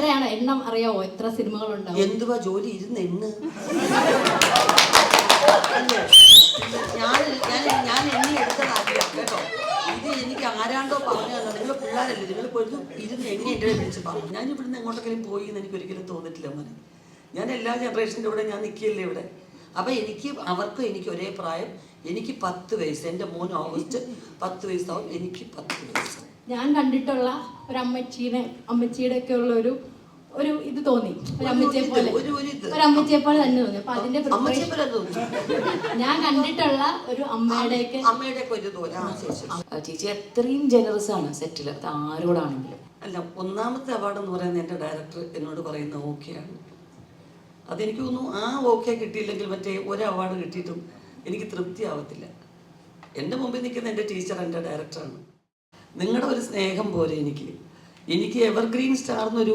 എത്രയാണ് എണ്ണം അറിയാവോ? എത്ര സിനിമകളുണ്ടാവും എന്തുവാ ജോലി ഇരുന്ന് എണ്ണ്? ഞാൻ ഞാൻ ഞാൻ എണ്ണി എടുത്തതാകില്ല കേട്ടോ. ഇത് എനിക്ക് ആരാണ്ടോ പറഞ്ഞു തന്നെ നിങ്ങൾ പിള്ളേരല്ലേ നിങ്ങൾ പോയിരുന്നു ഇരുന്ന് എണ്ണി എന്റെ വിളിച്ച് പറഞ്ഞു. ഞാൻ ഇവിടുന്ന് എങ്ങോട്ടെങ്കിലും പോയി എന്ന് എനിക്ക് ഒരിക്കലും തോന്നിട്ടില്ല മോനെ. ഞാൻ എല്ലാ ജനറേഷന്റെ ഇവിടെ ഞാൻ നിൽക്കിയല്ലേ ഇവിടെ? അപ്പം എനിക്ക് അവർക്കും എനിക്ക് ഒരേ പ്രായം. എനിക്ക് പത്ത് വയസ്സ്. എന്റെ മോൻ ഓഗസ്റ്റ് പത്ത് വയസ്സാവും. എനിക്ക് പത്ത് വയസ്സ്. ഞാൻ കണ്ടിട്ടുള്ള ഒരു അമ്മച്ചീനെ അമ്മച്ചിയുടെ ഒക്കെ ഉള്ള ഒരു ഒരു ഇത് തോന്നി. ഒരു അമ്മച്ചിയെ പോലെ. ഒരു- അമ്മച്ചിയെ പോലെ തന്നെ തോന്നി. അപ്പൊ അതിന്റെ ഞാൻ കണ്ടിട്ടുള്ള ഒരു അമ്മയുടെയൊക്കെ അമ്മയുടെ ഒരു ചേച്ചി അത്രയും ജനറസ് ആണ് സെറ്റിൽ അത് ആരോടാണെങ്കിലും. അല്ല ഒന്നാമത്തെ അവാർഡ് എന്ന് പറയുന്നത് എന്റെ ഡയറക്ടർ എന്നോട് പറയുന്ന ഓക്കെയാണ് അതെനിക്ക് തോന്നുന്നു ആ ഓക്കെ കിട്ടിയില്ലെങ്കിൽ മറ്റേ ഒരു അവാർഡ് കിട്ടിയിട്ടും എനിക്ക് തൃപ്തി തൃപ്തിയാവത്തില്ല എന്റെ മുമ്പിൽ നിൽക്കുന്ന എന്റെ ടീച്ചർ എന്റെ ഡയറക്ടറാണ് നിങ്ങളുടെ ഒരു സ്നേഹം പോലെ എനിക്ക്. എനിക്ക് എവർഗ്രീൻ സ്റ്റാർ എന്നൊരു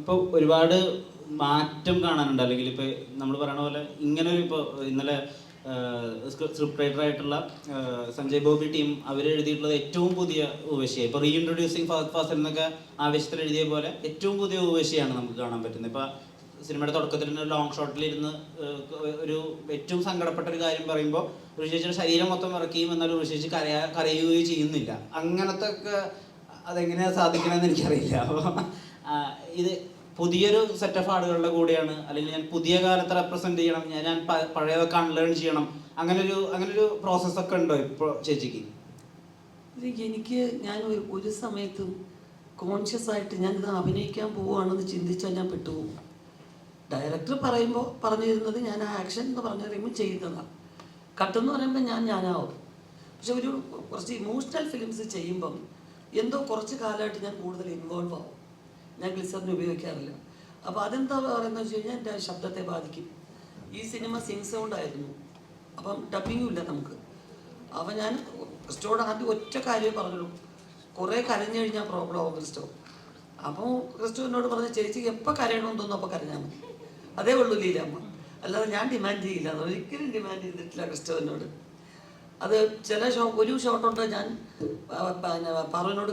ഇപ്പോൾ ഒരുപാട് മാറ്റം കാണാനുണ്ട്. അല്ലെങ്കിൽ ഇപ്പൊ നമ്മൾ പറയണ പോലെ ഇങ്ങനെ ഒരു ഇപ്പോൾ ഇന്നലെ സ്ക്രിപ്റ്റ് റൈറ്റർ ആയിട്ടുള്ള സഞ്ജയ് ബോബി ടീം അവർ എഴുതിയിട്ടുള്ളത് ഏറ്റവും പുതിയ ഊവശിയായി ഇപ്പോൾ റീഇൻട്രൊഡ്യൂസിങ് ഫഹദ് ഫാസൽ എന്നൊക്കെ ആവേശത്തിൽ എഴുതിയ പോലെ ഏറ്റവും പുതിയ ഉപശിയാണ് നമുക്ക് കാണാൻ പറ്റുന്നത്. ഇപ്പൊ സിനിമയുടെ തുടക്കത്തിൽ തന്നെ ലോങ് ഷോട്ടിലിരുന്ന് ഒരു ഏറ്റവും സങ്കടപ്പെട്ട ഒരു കാര്യം പറയുമ്പോൾ ഋഷിയുടെ ശരീരം മൊത്തം ഇറക്കുകയും എന്നാൽ ചേച്ചി കരയാ കരയുകയും ചെയ്യുന്നില്ല. അങ്ങനത്തെ ഒക്കെ അതെങ്ങനെയാണ് സാധിക്കണമെന്ന് എനിക്കറിയില്ല. അപ്പോൾ ഇത് പുതിയൊരു സെറ്റ് ഓഫ് ആളുകളുടെ കൂടെയാണ്. അല്ലെങ്കിൽ ഞാൻ പുതിയ കാലത്തെ റെപ്രസെന്റ് ചെയ്യണം. ഞാൻ ഞാൻ പഴയതൊക്കെ അൺലേൺ ചെയ്യണം. അങ്ങനെ ഒരു അങ്ങനെ ഒരു പ്രോസസ് ഒക്കെ ഉണ്ടോ ഇപ്പോൾ ചേച്ചിക്ക്? എനിക്ക് ഞാൻ ഒരു- സമയത്തും കോൺഷ്യസ് ആയിട്ട് ഞാൻ ഇത് അഭിനയിക്കാൻ പോവുകയാണെന്ന് ചിന്തിച്ചാൽ ഞാൻ പെട്ടുപോകും. ഡയറക്ടർ പറയുമ്പോൾ പറഞ്ഞു തരുന്നത് ഞാൻ ആക്ഷൻ എന്ന് പറഞ്ഞു കഴിയുമ്പോൾ ചെയ്യുന്നതാണ് കട്ടെന്ന് പറയുമ്പോൾ ഞാൻ ഞാനാവും. പക്ഷെ ഒരു കുറച്ച് ഇമോഷണൽ ഫിലിംസ് ചെയ്യുമ്പം എന്തോ കുറച്ച് കാലമായിട്ട് ഞാൻ കൂടുതൽ ഇൻവോൾവ് ആവും. ഞാൻ ഗ്ലിസറിന് ഉപയോഗിക്കാറില്ല. അപ്പോൾ അതെന്താ പറയുന്നത് വെച്ച് കഴിഞ്ഞാൽ എന്റെ ശബ്ദത്തെ ബാധിക്കും. ഈ സിനിമ സിങ് സൗണ്ട് ആയിരുന്നു. അപ്പം ഡബിങ്ങും ഇല്ല നമുക്ക്. അപ്പം ഞാൻ ക്രിസ്റ്റോട് ആദ്യം ഒറ്റ കാര്യമേ പറഞ്ഞുള്ളൂ. കുറേ കരഞ്ഞു കഴിഞ്ഞാൽ പ്രോബ്ലം ആവും ക്രിസ്റ്റോ. അപ്പോൾ ക്രിസ്റ്റോ എന്നോട് പറഞ്ഞ ചേച്ചി എപ്പോൾ കരയണമെന്ന് തോന്നുന്നു അപ്പോൾ കരഞ്ഞാൽ മതി. അതേ ഉള്ളൂ ലീലമ്മ. അല്ലാതെ ഞാൻ ഡിമാൻഡ് ചെയ്യില്ല. ഒരിക്കലും ഡിമാൻഡ് ചെയ്തിട്ടില്ല ക്രിസ്റ്റോ എന്നോട്. അത് ചില ഷോ ഒരു ഷോട്ടുണ്ട് ഞാൻ പിന്നെ പറവിനോട്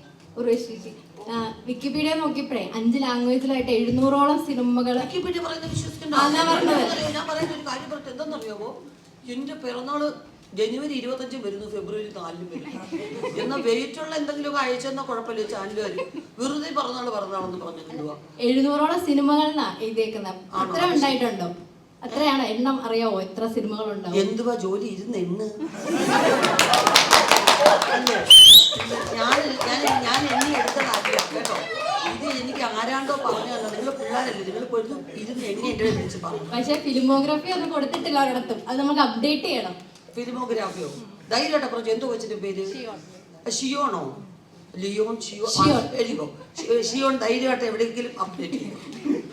വിക്കിപീഡിയ നോക്കിയപ്പോഴേ അഞ്ച് ലാംഗ്വേജിലായിട്ട് എഴുന്നൂറോളം സിനിമകൾ വിക്കിപീഡിയ പറയുന്നത് വിശ്വസിക്കണ്ട. ഞാൻ പറയുന്ന ഒരു കാര്യം എന്റെ പിറന്നാൾ ജനുവരി ഇരുപത്തഞ്ചും വരുന്നു ഫെബ്രുവരി നാലിലും വരുന്നു. എന്നാൽ വെയിറ്റ് ഉള്ള എന്തെങ്കിലും അയച്ചെന്ന കുഴപ്പമില്ല ചാനലുകാർ വെറുതെ പറഞ്ഞാൾ പറഞ്ഞാണെന്ന് പറഞ്ഞു കൊണ്ടുപോവാ എഴുന്നൂറോളം സിനിമകളാ എഴുതിയേക്കുന്ന. അത്ര ഉണ്ടായിട്ടുണ്ടോ? അത്രയാണ് എണ്ണം അറിയാവോ? എത്ര സിനിമകളുണ്ടോ എന്തുവാ ജോലി ഇരുന്ന് അല്ലേ? ഞാൻ ഞാൻ ഞാൻ എണ്ണി എടുത്തതാകില്ല കേട്ടോ ഇത് എനിക്ക് ആരാണ്ടോ പറഞ്ഞു തന്നെ നിങ്ങൾ പിള്ളേരല്ലേ നിങ്ങൾ പോയിരുന്നു ഇരുന്ന് എണ്ണി എന്റെ വിളിച്ച് പറഞ്ഞു പക്ഷേ ഫിലിമോഗ്രാഫി ഒന്നും കൊടുത്തിട്ടില്ല ഒരിടത്തും. അത് നമുക്ക് അപ്ഡേറ്റ് ചെയ്യണം. ഫിലിമോഗ്രാഫിയോ ധൈര്യമായിട്ട് കുറച്ച് എന്തോ വെച്ചിട്ട് പേര്? ഷിയോണോ ലിയോൺ ഷിയോ. എഴുതിക്കോ. ഷിയോൺ ധൈര്യമായിട്ട് എവിടെയെങ്കിലും അപ്ഡേറ്റ് ചെയ്യും.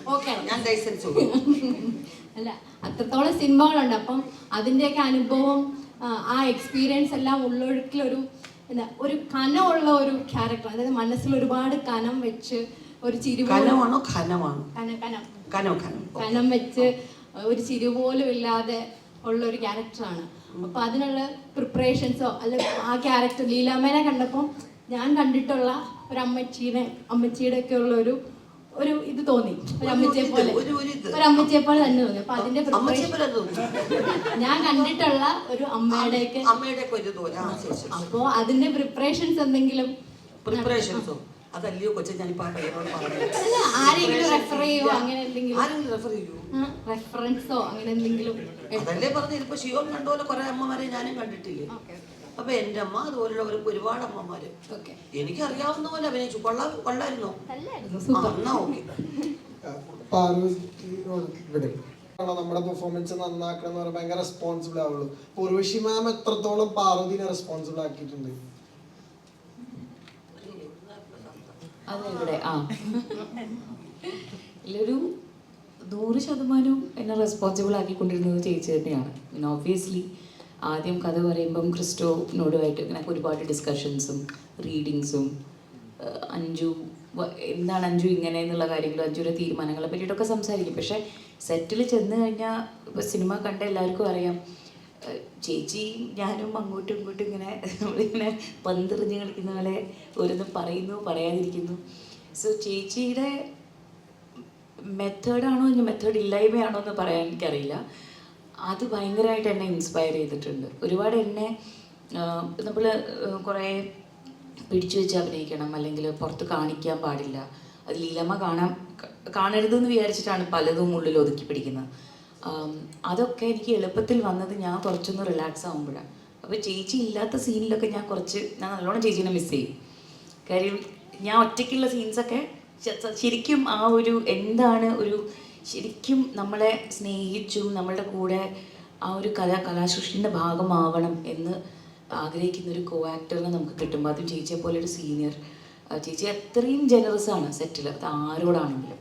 ഓക്കെ ഞാൻ ലൈസൻസ് കൊടുക്കും അല്ല അത്രത്തോളം സിനിമകളുണ്ട്. അപ്പം അതിന്റെയൊക്കെ അനുഭവം ആ, ആ എക്സ്പീരിയൻസ് എല്ലാം ഉള്ളൊഴുക്കിലൊരു എന്താ ഒരു കനമുള്ള ഒരു ക്യാരക്ടർ അതായത് മനസ്സിൽ ഒരുപാട് കനം വെച്ച് ഒരു ചിരി കനമാണോ കനം വെച്ച് ഒരു ചിരി പോലും ഇല്ലാതെ ഉള്ള ഒരു ക്യാരക്ടറാണ് അപ്പൊ അതിനുള്ള പ്രിപ്പറേഷൻസോ അല്ല ആ ക്യാരക്ടർ ലീലാമ്മേനെ കണ്ടപ്പോൾ ഞാൻ കണ്ടിട്ടുള്ള ഒരു അമ്മച്ചീനെ അമ്മച്ചിയുടെ ഒക്കെ ഉള്ള ഒരു ഒരു ഇത് തോന്നി. ഒരു അമ്മച്ചിയെ പോലെ. ഒരു- ഒരു ഇത്. ഒരു അമ്മച്ചിയെ പോലെ തന്നെ തോന്നി. അപ്പൊ അതിന്റെ പോലെ തോന്നി. ഞാൻ കണ്ടിട്ടുള്ള ഒരു അമ്മയുടെയൊക്കെ അമ്മയുടെ ഒക്കെ ഒരു തോന്നി ആ ശരി ശരി അപ്പോ അതിന്റെ പ്രിപ്പറേഷൻസ് എന്തെങ്കിലും പ്രിപ്പറേഷൻസോ അതല്ലയോ കൊച്ചു ഞാനിപ്പോ ആ അല്ല, ആരെങ്കിലും റെഫർ അങ്ങനെ എന്തെങ്കിലും? ആരെങ്കിലും റെഫർ ചെയ്യൂ? റെഫറൻസോ അങ്ങനെ എന്തെങ്കിലും അതല്ലേ പറഞ്ഞത്? ഇപ്പൊ ഷിയോൺ കണ്ടപോലെ കുറെ അമ്മമാരെ ഞാനും കണ്ടിട്ടില്ലേ? അപ്പൊ എന്റെ അമ്മ അതുപോലുള്ള ഒരു ഒരുപാട് അമ്മമാര്. എനിക്കറിയാവുന്ന എനിക്ക് അറിയാവുന്ന പോലെ അഭിനയിച്ചു. കൊള്ളാ കൊള്ളായിരുന്നോ. എന്നാ ഓക്കെ. നമ്മുടെ പെർഫോമൻസ് നന്നാക്കണം എന്ന് പറയുമ്പോൾ ഭയങ്കര റെസ്പോൺസിബിൾ ആവുള്ളൂ. ഉർവശി മാം എത്രത്തോളം പാർവതിനെ റെസ്പോൺസിബിൾ ആക്കിയിട്ടുണ്ട്? അതെ ഇവിടെ ആ. ഇതിലൊരു നൂറ് ശതമാനവും എന്നെ റെസ്പോൺസിബിൾ ആക്കിക്കൊണ്ടിരുന്നത് ചേച്ചി തന്നെയാണ്. പിന്നെ ഓബ്വിയസ്ലി ആദ്യം കഥ പറയുമ്പം ക്രിസ്റ്റോനോടുമായിട്ട് ഇങ്ങനെ ഒരുപാട് ഡിസ്കഷൻസും റീഡിങ്സും അഞ്ചു എന്താണ് അഞ്ചു ഇങ്ങനെ എന്നുള്ള കാര്യങ്ങൾ അഞ്ചുവിടെ തീരുമാനങ്ങളെ പറ്റിയിട്ടൊക്കെ സംസാരിക്കും. പക്ഷേ സെറ്റിൽ ചെന്ന് കഴിഞ്ഞാൽ ഇപ്പോൾ സിനിമ കണ്ട എല്ലാവർക്കും അറിയാം. ചേച്ചി ഞാനും അങ്ങോട്ടും ഇങ്ങോട്ടും ഇങ്ങനെ നമ്മളിങ്ങനെ പന്തെറിഞ്ഞ് കളിക്കുന്ന പോലെ ഓരോന്ന് പറയുന്നു പറയാതിരിക്കുന്നു. സോ ചേച്ചിയുടെ മെത്തേഡാണോ ഇനി മെത്തേഡ് ഇല്ലായ്മയാണോ എന്ന് പറയാൻ എനിക്കറിയില്ല. അത് ഭയങ്കരമായിട്ട് എന്നെ ഇൻസ്പയർ ചെയ്തിട്ടുണ്ട്. ഒരുപാട് എന്നെ നമ്മൾ കുറേ പിടിച്ചു വെച്ച് അഭിനയിക്കണം. അല്ലെങ്കിൽ പുറത്ത് കാണിക്കാൻ പാടില്ല. അത് ലീലമ്മ കാണാൻ കാണരുതെന്ന് വിചാരിച്ചിട്ടാണ് പലതും ഉള്ളിൽ ഒതുക്കി പിടിക്കുന്നത്. അതൊക്കെ എനിക്ക് എളുപ്പത്തിൽ വന്നത് ഞാൻ കുറച്ചൊന്ന് റിലാക്സ് ആകുമ്പോഴാണ് അപ്പോൾ ചേച്ചി ഇല്ലാത്ത സീനിലൊക്കെ ഞാൻ കുറച്ച് ഞാൻ നല്ലോണം ചേച്ചീനെ മിസ് ചെയ്യും. കാര്യം ഞാൻ ഒറ്റയ്ക്കുള്ള സീൻസൊക്കെ ശരിക്കും ആ ഒരു എന്താണ് ഒരു ശരിക്കും നമ്മളെ സ്നേഹിച്ചും നമ്മളുടെ കൂടെ ആ ഒരു കല കലാസൃഷ്ടിന്റെ ഭാഗമാവണം എന്ന് ആഗ്രഹിക്കുന്ന ഒരു കോ ആക്ടറിനെ നമുക്ക് കിട്ടുമ്പോൾ അതും ചേച്ചിയെ പോലെ ഒരു സീനിയർ ചേച്ചി അത്രയും ജനറസ് ആണ് സെറ്റിൽ അത് ആരോടാണെങ്കിലും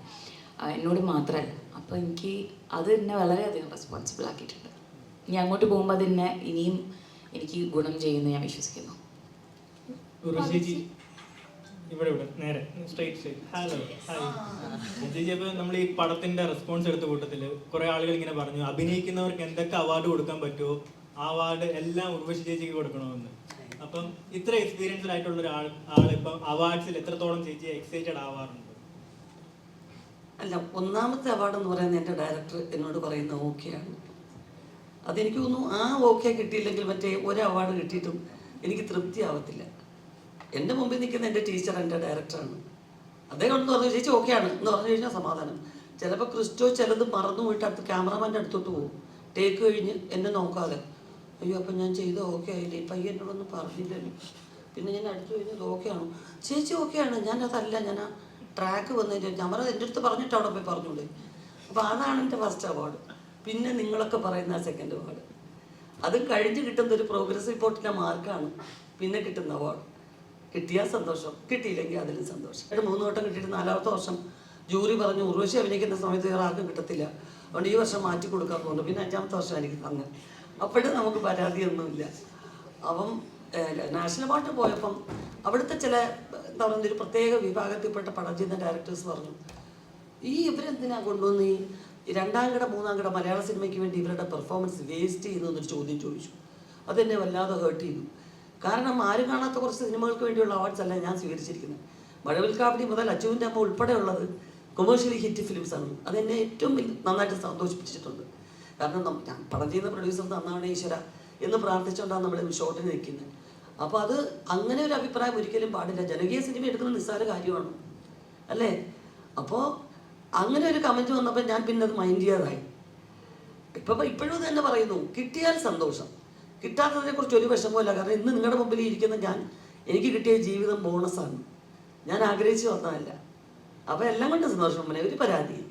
എന്നോട് മാത്രമല്ല അപ്പോൾ എനിക്ക് അത് എന്നെ വളരെയധികം റെസ്പോൺസിബിൾ ആക്കിയിട്ടുണ്ട്. ഇനി അങ്ങോട്ട് പോകുമ്പോൾ അത് ഇനിയും എനിക്ക് ഗുണം ചെയ്യുമെന്ന് ഞാൻ വിശ്വസിക്കുന്നു. ഇവിടെ ഇവിടെ നേരെ സ്ട്രേറ്റ് സ്ട്രേറ്റ് ഹലോ ഹായ് ചേച്ചി അപ്പോൾ നമ്മൾ ഈ പടത്തിന്റെ റെസ്പോൺസ് എടുത്ത കൂട്ടത്തിൽ കുറെ ആളുകൾ ഇങ്ങനെ പറഞ്ഞു അഭിനയിക്കുന്നവർക്ക് എന്തൊക്കെ അവാർഡ് കൊടുക്കാൻ പറ്റുമോ ആ അവാർഡ് എല്ലാം ഉർവശി ചേച്ചിക്ക് കൊടുക്കണമെന്ന്. അപ്പം ഇത്ര എക്സ്പീരിയൻസ്ഡ് ആയിട്ടുള്ള ഒരു ആൾ ഇപ്പം അവാർഡ്സിൽ എത്രത്തോളം ചേച്ചി എക്സൈറ്റഡ് ആവാറുണ്ട്? അല്ല ഒന്നാമത്തെ അവാർഡ് എന്ന് പറയുന്നത് എന്റെ ഡയറക്ടർ എന്നോട് പറയുന്ന ഓക്കെയാണ് അതെനിക്ക് തോന്നുന്നു ആ ഓക്കെ കിട്ടിയില്ലെങ്കിൽ മറ്റേ ഒരു അവാർഡ് കിട്ടിയിട്ടും എനിക്ക് തൃപ്തി ആവത്തില്ല. എന്റെ മുമ്പിൽ നിൽക്കുന്ന എന്റെ ടീച്ചർ എന്റെ ഡയറക്ടറാണ് അദ്ദേഹം എന്ന് പറഞ്ഞു ചേച്ചി ഓക്കെയാണ് എന്ന് പറഞ്ഞു കഴിഞ്ഞാൽ സമാധാനം. ചിലപ്പോൾ ക്രിസ്റ്റോ ചിലത് മറന്നു പോയിട്ട് അടുത്ത് ക്യാമറമാന്റെ അടുത്തോട്ട് പോകും. ടേക്ക് കഴിഞ്ഞ് എന്നെ നോക്കാതെ. അയ്യോ അപ്പം ഞാൻ ചെയ്ത് ഓക്കെ ആയില്ലേ? ഈ എന്നോടൊന്നും പറഞ്ഞില്ലല്ലോ. പിന്നെ ഞാൻ അടുത്ത് കഴിഞ്ഞത് ഓക്കെ ആണോ? ചേച്ചി ഓക്കെയാണ് ഞാൻ അതല്ല. ഞാൻ ആ ട്രാക്ക് വന്നതിന്റെ ഞാൻ പറഞ്ഞത് എന്റെ അടുത്ത് പറഞ്ഞിട്ട് അവിടെ പോയി പറഞ്ഞോളൂ. അപ്പോൾ അതാണ് എന്റെ ഫസ്റ്റ് അവാർഡ് പിന്നെ നിങ്ങളൊക്കെ പറയുന്ന സെക്കൻഡ് അവാർഡ് അത് കഴിഞ്ഞ് കിട്ടുന്ന ഒരു പ്രോഗ്രസ് റിപ്പോർട്ടിന്റെ മാർക്കാണ് പിന്നെ കിട്ടുന്ന അവാർഡ് കിട്ടിയാൽ സന്തോഷം കിട്ടിയില്ലെങ്കിൽ അതിലും സന്തോഷം. എന്നിട്ട് മൂന്ന് വട്ടം കിട്ടിയിട്ട് നാലാമത്തെ വർഷം ജൂറി പറഞ്ഞു ഉർവശി അഭിനയിക്കുന്ന സമയത്ത് വേറെ ആർക്കും കിട്ടത്തില്ല. അതുകൊണ്ട് ഈ വർഷം മാറ്റി കൊടുക്കാൻ പോകുന്നു. പിന്നെ അഞ്ചാമത്തെ വർഷം എനിക്ക് തന്നെ അപ്പോഴും നമുക്ക് പരാതിയൊന്നുമില്ല. അപ്പം നാഷണൽ അവാർഡ് പോയപ്പം അവിടുത്തെ ചില എന്താ പറയുക ഒരു പ്രത്യേക വിഭാഗത്തിൽപ്പെട്ട പടം ചെയ്യുന്ന ഡയറക്ടേഴ്സ് പറഞ്ഞു ഈ ഇവരെന്തിനാ കൊണ്ടുവന്ന് ഈ രണ്ടാം കട മൂന്നാം കട മലയാള സിനിമയ്ക്ക് വേണ്ടി ഇവരുടെ പെർഫോമൻസ് വേസ്റ്റ് ചെയ്യുന്നു എന്നൊരു ചോദ്യം ചോദിച്ചു. അതെന്നെ വല്ലാതെ ഹേർട്ട് ചെയ്തു. കാരണം ആരും കാണാത്ത കുറച്ച് സിനിമകൾക്ക് വേണ്ടിയുള്ള അവാർഡ്സ് അല്ല ഞാൻ സ്വീകരിച്ചിരിക്കുന്നത്. മഴവിൽ കാവടി മുതൽ അച്ചുവിന്റെ അമ്മ ഉൾപ്പെടെയുള്ളത് കൊമേഴ്ഷ്യലി ഹിറ്റ് ഫിലിംസ് ആണ്. അതെന്നെ ഏറ്റവും നന്നായിട്ട് സന്തോഷിപ്പിച്ചിട്ടുണ്ട്. കാരണം ഞാൻ പടം ചെയ്യുന്ന പ്രൊഡ്യൂസർ തന്നാണ് ഈശ്വര എന്ന് പ്രാർത്ഥിച്ചുകൊണ്ടാണ് നമ്മൾ ഷോട്ടിന് നിൽക്കുന്നത്. അപ്പോൾ അത് അങ്ങനെ ഒരു അഭിപ്രായം ഒരിക്കലും പാടില്ല. ജനകീയ സിനിമ എടുക്കുന്ന നിസ്സാര കാര്യമാണ്. അല്ലേ? അപ്പോൾ അങ്ങനെ ഒരു കമന്റ് വന്നപ്പോൾ ഞാൻ പിന്നെ അത് മൈൻഡ് ചെയ്യാതായി. ഇപ്പം ഇപ്പോഴും തന്നെ പറയുന്നു. കിട്ടിയാൽ സന്തോഷം. കിട്ടാത്തതിനെ കുറിച്ച് ഒരു വിഷമമില്ല കാരണം ഇന്ന് നിങ്ങളുടെ മുമ്പിൽ ഇരിക്കുന്ന ഞാൻ എനിക്ക് കിട്ടിയ ജീവിതം ബോണസാണ് ഞാൻ ആഗ്രഹിച്ചു വന്നതല്ല. അപ്പോൾ എല്ലാം കൊണ്ട് സന്തോഷം ഒരു പരാതിയും